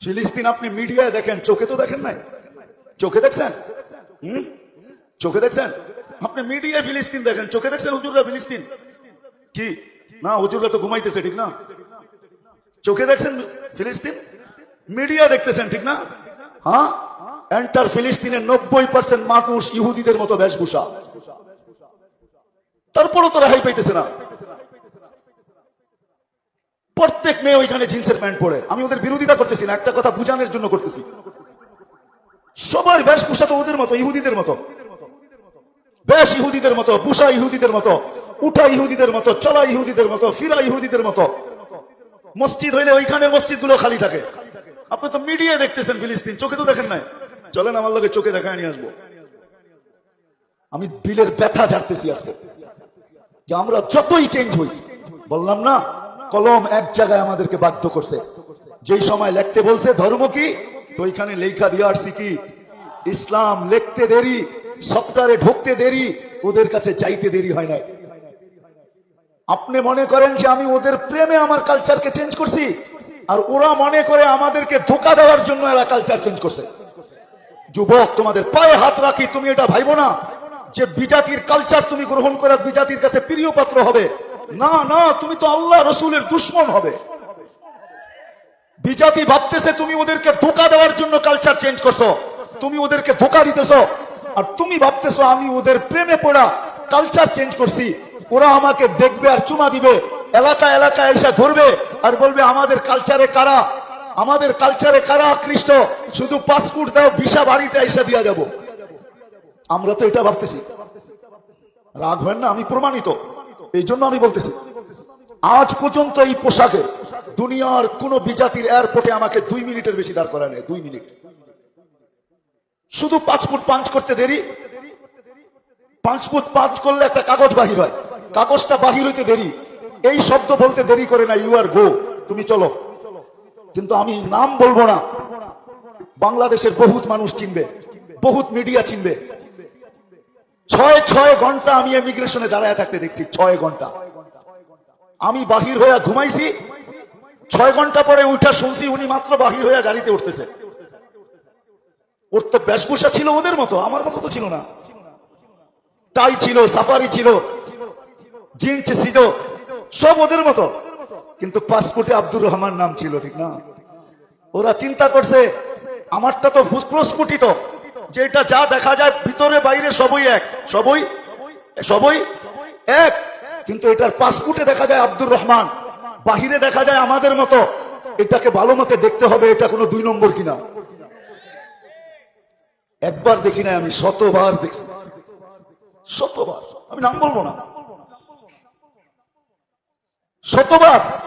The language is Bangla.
ফিলিস্তিন আপনি মিডিয়ায় দেখেন, চোখে তো দেখেন নাই? চোখে দেখছেন? হুম? চোখে দেখছেন? আপনি মিডিয়ায় ফিলিস্তিন দেখেন, চোখে দেখছেন হুজুররা ফিলিস্তিন? কি? না, হুজুররা তো ঘুমাইতেছে, ঠিক না? চোখে দেখছেন ফিলিস্তিন? মিডিয়া দেখতেছেন, ঠিক না? হ্যাঁ? এন্টার ফিলিস্তিনের নব্বই পার্সেন্ট মানুষ ইহুদিদের মতো বেশভূষা। তারপরও তো রেহাই পাইতেছে না। প্রত্যেক মেয়ে ওইখানে জিন্সের প্যান্ট পরে। আমি ওদের বিরোধিতা করতেছি না, একটা কথা বুঝানোর জন্য করতেছি। সবার বেশভূষা তো ওদের মতো, ইহুদিদের মতো। বেশ ইহুদিদের মতো, বুসা ইহুদিদের মতো, উঠা ইহুদিদের মতো, চলা ইহুদিদের মতো, ফিরা ইহুদিদের মতো। মসজিদ হইলে ওইখানের মসজিদগুলো খালি থাকে। আপনি তো মিডিয়া দেখতেছেন ফিলিস্তিন, চোখে তো দেখেন নাই। চলেন, আমার লোকে চোখে দেখায় নিয়ে আসব। আমি বিলের ব্যথা ঝাড়তেছি আজকে। যে আমরা যতই চেঞ্জ হই, বললাম না কলম এক জায়গায় আমাদেরকে বাধ্য করছে। যেই সময় লিখতে বলছে, ধর্ম কি? তো ওইখানে লেখা দিয়ে আসছি কি? ইসলাম লিখতে দেরি, সফটওয়্যারে ঢুকতে দেরি, ওদের কাছে চাইতে দেরি হয় নাই। আপনি মনে করেন যে আমি ওদের প্রেমে আমার কালচারকে চেঞ্জ করছি? আর ওরা মনে করে আমাদেরকে ধোকা দেওয়ার জন্য এরা কালচার চেঞ্জ করছে। যুবক, তোমাদের পায়ে হাত রাখি, তুমি এটা ভাইবো না যে বিজাতির কালচার তুমি গ্রহণ করে বিজাতির কাছে প্রিয় পাত্র হবে। না না, তুমি তো আল্লাহ রসুলের দুশ্মন হবে। বিজাতি ভাবতেছে তুমি ওদেরকে ধোকা দেওয়ার জন্য কালচার চেঞ্জ করছ। তুমি ওদেরকে ধোকা দিতেছ। আর তুমি ভাবতেছো, আমি ওদের প্রেমে পড়া কালচার চেঞ্জ করছি। ওরা আমাকে দেখবে আর চুমা দিবে। এলাকা এলাকা এসে ঘুরবে আর বলবে, আমাদের কালচারে কারা? আমাদের কালচারে কারা আকৃষ্ট? শুধু পাসপোর্ট দাও ভিসা বাড়িতে এসে দিয়া যাব। আমরা তো এটা ভাবতেছি। রাগ হয় না? আমি প্রমাণিত। এই জন্য আমি বলতেছি, আজ পর্যন্ত এই পোশাকে দুনিয়ার কোন বিজাতির এয়ারপোর্টে আমাকে দুই মিনিটের বেশি দাঁড় করায় নেই, দুই মিনিট। শুধু পাঁচ ফুট পাঞ্চ করতে দেরি, পাঁচ ফুট পাঁচ করলে একটা কাগজ বাহির হয়। কাগজটা বাহির হইতে দেরি। এই শব্দ বলতে দেরি করে না ইউ আর গো তুমি চলো। কিন্তু আমি নাম বলব না। বাংলাদেশের বহুত মানুষ চিনবে, বহুত মিডিয়া চিনবে। ছয় ছয় ঘণ্টা আমি ইমিগ্রেশনে দাঁড়ায় থাকতে দেখছি, ছয় ঘণ্টা। আমি বাহির হইয়া ঘুমাইছি, ছয় ঘণ্টা পরে উঠা শুনছি উনি মাত্র বাহির হইয়া গাড়িতে উঠতেছে। ওর তো বেশভূষা ছিল ওদের মতো, আমার মতো তো ছিল না। টাই ছিল, সাফারি ছিল, জিন্স ছিল সব ওদের মতো। কিন্তু পাসপোর্টে আব্দুর রহমান নাম ছিল, ঠিক না? ওরা চিন্তা করছে, আমারটা তো প্রস্ফুটিত। যে এটা যা দেখা যায়, ভিতরে, বাইরে সবই এক। সবই? সবই? এক। কিন্তু এটার পাসপোর্টে দেখা যায় আব্দুর রহমান। বাহিরে দেখা যায় আমাদের মতো। এটাকে ভালো মতে দেখতে হবে, এটা কোনো দুই নম্বর কিনা। একবার দেখি না আমি, শতবার দেখছি। শতবার। আমি নাম বলব না। শতবার?